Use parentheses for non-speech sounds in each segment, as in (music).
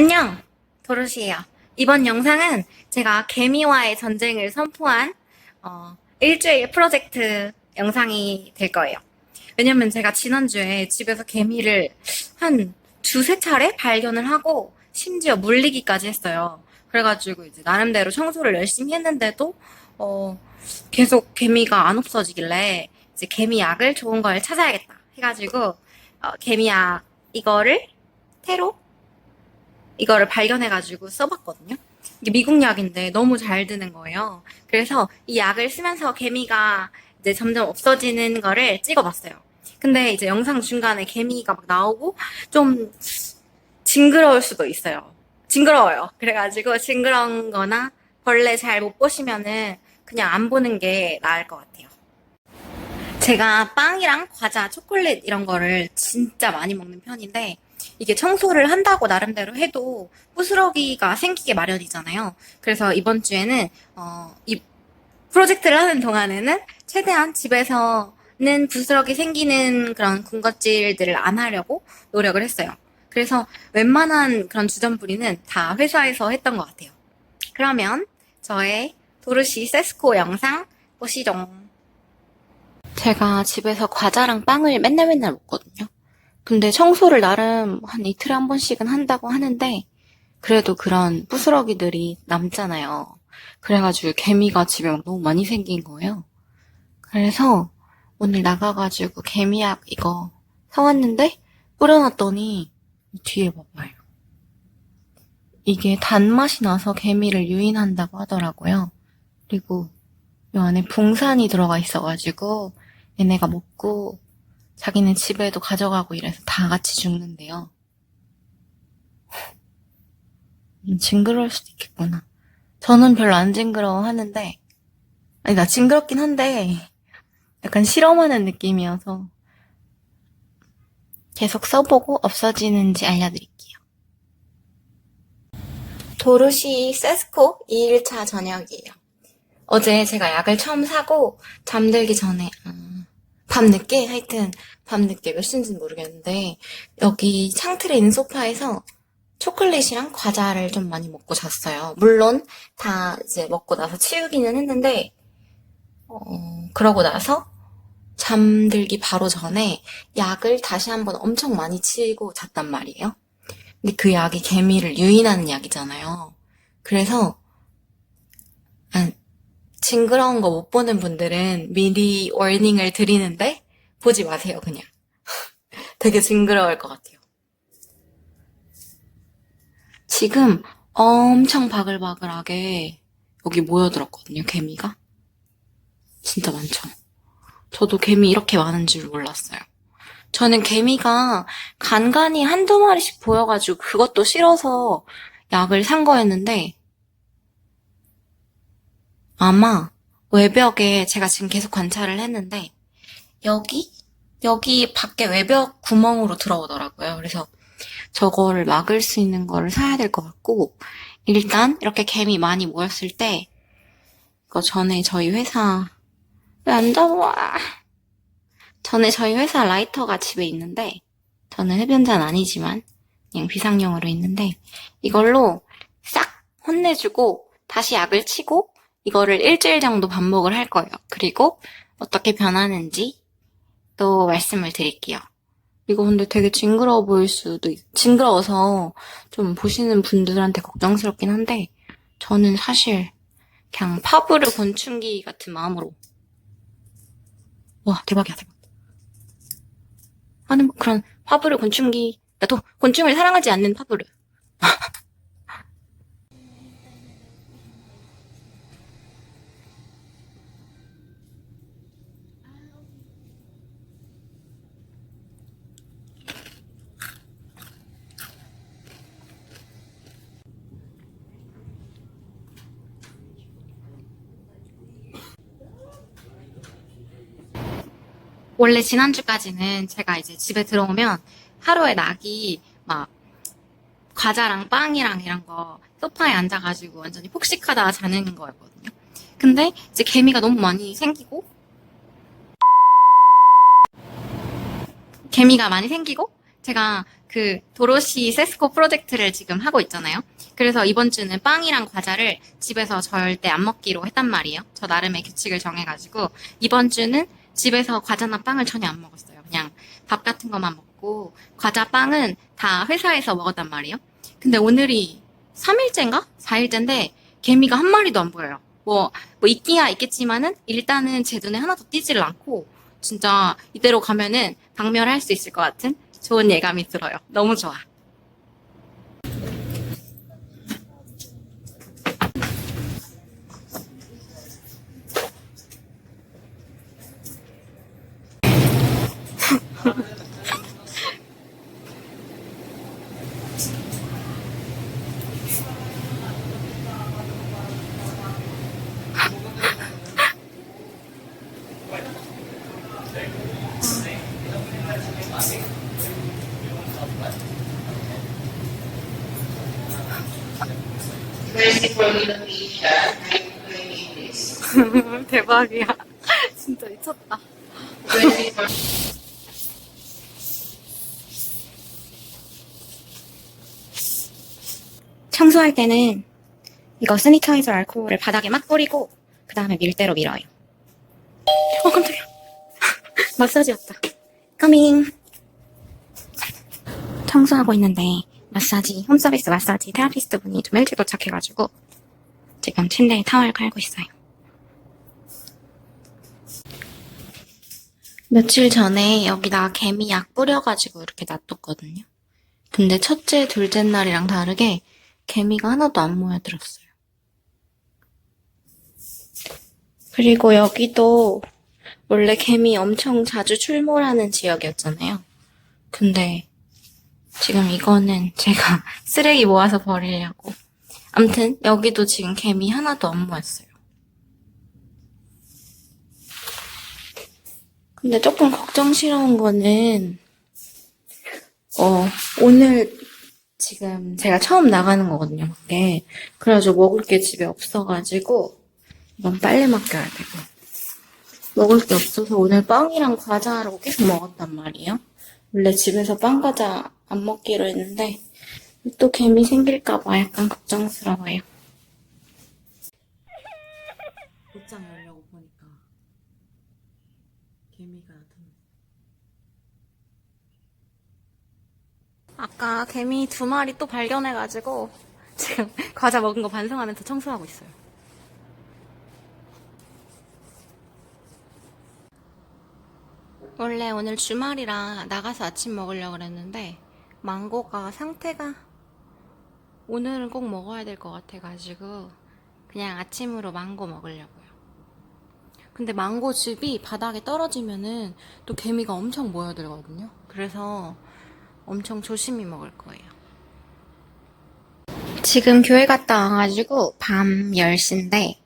안녕! 도로시예요. 이번 영상은 제가 개미와의 전쟁을 선포한 어, 일주일 프로젝트 영상이 될 거예요. 왜냐면 제가 지난주에 집에서 개미를 한 두세 차례 발견을 하고 심지어 물리기까지 했어요. 그래가지고 이제 나름대로 청소를 열심히 했는데도 어, 계속 개미가 안 없어지길래 이제 개미약을 좋은 걸 찾아야겠다 해가지고 어, 개미약 이거를 테로 이거를 발견해가지고 써봤거든요. 이게 미국 약인데 너무 잘 드는 거예요. 그래서 이 약을 쓰면서 개미가 이제 점점 없어지는 거를 찍어봤어요. 근데 이제 영상 중간에 개미가 막 나오고 좀 징그러울 수도 있어요. 징그러워요. 그래가지고 징그러운 거나 벌레 잘 못 보시면은 그냥 안 보는 게 나을 것 같아요. 제가 빵이랑 과자, 초콜릿 이런 거를 진짜 많이 먹는 편인데 이게 청소를 한다고 나름대로 해도 부스러기가 생기게 마련이잖아요. 그래서 이번 주에는 어, 이 프로젝트를 하는 동안에는 최대한 집에서는 부스러기 생기는 그런 군것질들을 안 하려고 노력을 했어요. 그래서 웬만한 그런 주전부리는 다 회사에서 했던 것 같아요. 그러면 저의 도르시 세스코 영상 보시죠. 제가 집에서 과자랑 빵을 맨날 맨날 먹거든요. 근데 청소를 나름 한 이틀에 한 번씩은 한다고 하는데, 그래도 그런 부스러기들이 남잖아요. 그래가지고 개미가 집에 막 너무 많이 생긴 거예요. 그래서 오늘 나가가지고 개미약 이거 사왔는데, 뿌려놨더니, 뒤에 봐봐요. 이게 단맛이 나서 개미를 유인한다고 하더라고요. 그리고 이 안에 붕산이 들어가 있어가지고 얘네가 먹고 자기는 집에도 가져가고 이래서 다 같이 죽는데요. 음, 징그러울 수도 있겠구나. 저는 별로 안 징그러워 하는데, 아니, 나 징그럽긴 한데, 약간 실험하는 느낌이어서, 계속 써보고 없어지는지 알려드릴게요. 도르시 세스코 2일차 저녁이에요. 어제 제가 약을 처음 사고, 잠들기 전에, 음, 밤늦게 하여튼 밤늦게 몇 시인지는 모르겠는데 여기 창틀에 있는 소파에서 초콜릿이랑 과자를 좀 많이 먹고 잤어요. 물론 다 이제 먹고 나서 치우기는 했는데 어, 그러고 나서 잠들기 바로 전에 약을 다시 한번 엄청 많이 치고 잤단 말이에요. 근데 그 약이 개미를 유인하는 약이잖아요. 그래서 아, 징그러운 거 못 보는 분들은 미리 워닝을 드리는데 보지 마세요, 그냥. (laughs) 되게 징그러울 것 같아요. 지금 엄청 바글바글하게 여기 모여들었거든요, 개미가. 진짜 많죠. 저도 개미 이렇게 많은 줄 몰랐어요. 저는 개미가 간간히 한두 마리씩 보여가지고 그것도 싫어서 약을 산 거였는데 아마 외벽에 제가 지금 계속 관찰을 했는데 여기 여기 밖에 외벽 구멍으로 들어오더라고요. 그래서 저거를 막을 수 있는 거를 사야 될 것 같고 일단 이렇게 개미 많이 모였을 때 이거 전에 저희 회사 왜 안 잡아? 전에 저희 회사 라이터가 집에 있는데 저는 흡연자는 아니지만 그냥 비상용으로 있는데 이걸로 싹 혼내주고 다시 약을 치고 이거를 일주일 정도 반복을 할 거예요. 그리고 어떻게 변하는지 또 말씀을 드릴게요. 이거 근데 되게 징그러워 보일 수도, 있, 징그러워서 좀 보시는 분들한테 걱정스럽긴 한데, 저는 사실 그냥 파브르 곤충기 같은 마음으로. 와, 대박이야, 대박. 하는 그런 파브르 곤충기, 나도 곤충을 사랑하지 않는 파브르. (laughs) 원래 지난주까지는 제가 이제 집에 들어오면 하루에 낙이 막 과자랑 빵이랑 이런 거 소파에 앉아가지고 완전히 폭식하다 자는 거였거든요. 근데 이제 개미가 너무 많이 생기고 개미가 많이 생기고 제가 그 도로시 세스코 프로젝트를 지금 하고 있잖아요. 그래서 이번 주는 빵이랑 과자를 집에서 절대 안 먹기로 했단 말이에요. 저 나름의 규칙을 정해가지고 이번 주는 집에서 과자나 빵을 전혀 안 먹었어요. 그냥 밥 같은 것만 먹고 과자 빵은 다 회사에서 먹었단 말이에요. 근데 오늘이 3일째인가? 4일째인데 개미가 한 마리도 안 보여요. 뭐, 뭐 있기야 있겠지만은 일단은 제 눈에 하나도 띄지를 않고 진짜 이대로 가면은 박멸할 수 있을 것 같은 좋은 예감이 들어요. 너무 좋아. (laughs) 대박이야. (laughs) 진짜 미쳤다. 청소할 때는 이거 스니터이저 알코올을 바닥에 막 뿌리고 그 다음에 밀대로 밀어요. 어 깜짝이야. (laughs) 마사지 왔다. 커밍. 청소하고 있는데 마사지 홈서비스 마사지 테라피스트 분이 좀 일찍 도착해가지고 지금 침대에 타월 깔고 있어요. 며칠 전에 여기다 개미 약 뿌려가지고 이렇게 놔뒀거든요. 근데 첫째, 둘째 날이랑 다르게 개미가 하나도 안 모여들었어요. 그리고 여기도 원래 개미 엄청 자주 출몰하는 지역이었잖아요. 근데 지금 이거는 제가 (laughs) 쓰레기 모아서 버리려고. 암튼 여기도 지금 개미 하나도 안 모였어요. 근데 조금 걱정스러운 거는 어 오늘 지금 제가 처음 나가는 거거든요, 밖에. 그래가지고 먹을 게 집에 없어가지고, 이건 빨리 맡겨야 되고. 먹을 게 없어서 오늘 빵이랑 과자로 계속 먹었단 말이에요. 원래 집에서 빵, 과자 안 먹기로 했는데, 또 개미 생길까봐 약간 걱정스러워요. 옷장 열려고 보니까 개미가 나타났어. 아까 개미 두 마리 또 발견해가지고, 지금 (laughs) 과자 먹은 거 반성하면서 청소하고 있어요. 원래 오늘 주말이라 나가서 아침 먹으려고 그랬는데 망고가 상태가 오늘은 꼭 먹어야 될 것 같아가지고 그냥 아침으로 망고 먹으려고요. 근데 망고 즙이 바닥에 떨어지면은 또 개미가 엄청 모여들거든요. 그래서 엄청 조심히 먹을 거예요. 지금 교회 갔다 와가지고 밤 10시인데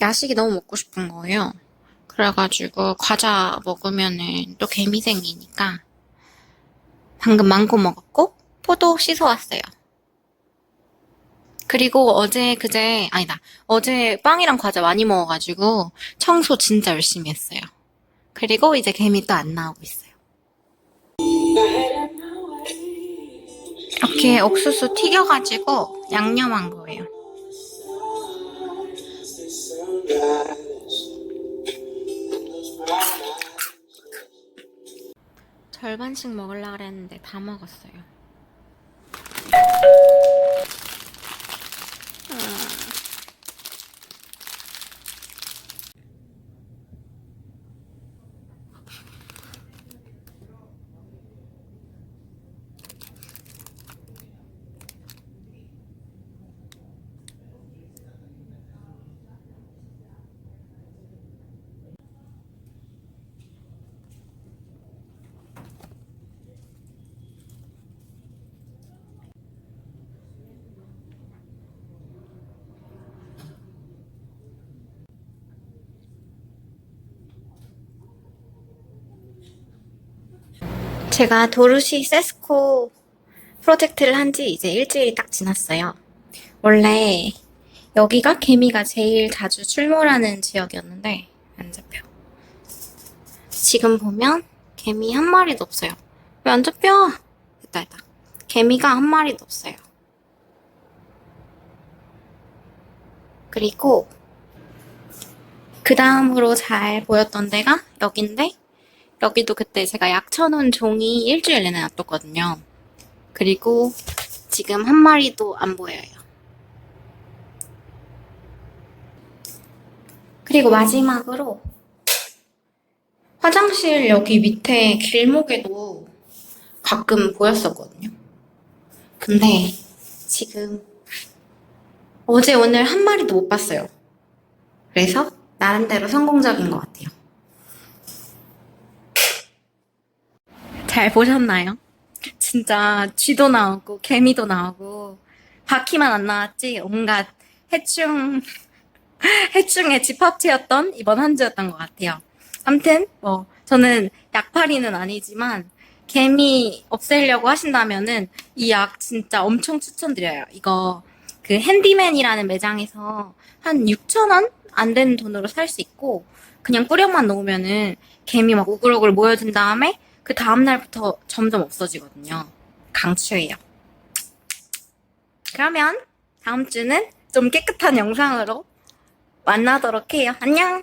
야식이 너무 먹고 싶은 거예요. 그래가지고 과자 먹으면은 또 개미 생기니까 방금 망고 먹었고 포도 씻어왔어요. 그리고 어제 그제 아니다 어제 빵이랑 과자 많이 먹어가지고 청소 진짜 열심히 했어요. 그리고 이제 개미 또 안 나오고 있어요. 이렇게 옥수수 튀겨가지고 양념한 거예요. 절반씩 먹으려고 그랬는데 다 먹었어요. 제가 도르시 세스코 프로젝트를 한 지 이제 일주일이 딱 지났어요. 원래 여기가 개미가 제일 자주 출몰하는 지역이었는데 안 잡혀. 지금 보면 개미 한 마리도 없어요. 왜 안 잡혀? 있다, 있다. 개미가 한 마리도 없어요. 그리고 그 다음으로 잘 보였던 데가 여긴데 여기도 그때 제가 약 쳐놓은 종이 일주일 내내 놔뒀거든요. 그리고 지금 한 마리도 안 보여요. 그리고 마지막으로 화장실 여기 밑에 길목에도 가끔 보였었거든요. 근데 지금 어제 오늘 한 마리도 못 봤어요. 그래서 나름대로 성공적인 것 같아요. 잘 보셨나요? 진짜 쥐도 나오고 개미도 나오고 바퀴만 안 나왔지 온갖 해충 (laughs) 해충의 집합체였던 이번 한 주였던 것 같아요. 아무튼 뭐 저는 약팔이는 아니지만 개미 없애려고 하신다면은 이 약 진짜 엄청 추천드려요. 이거 그 핸디맨이라는 매장에서 한 6천 원 안 되는 돈으로 살 수 있고 그냥 뿌려만 놓으면은 개미 막 우글우글 모여든 다음에 그 다음 날부터 점점 없어지거든요. 강추해요. 그러면 다음 주는 좀 깨끗한 영상으로 만나도록 해요. 안녕!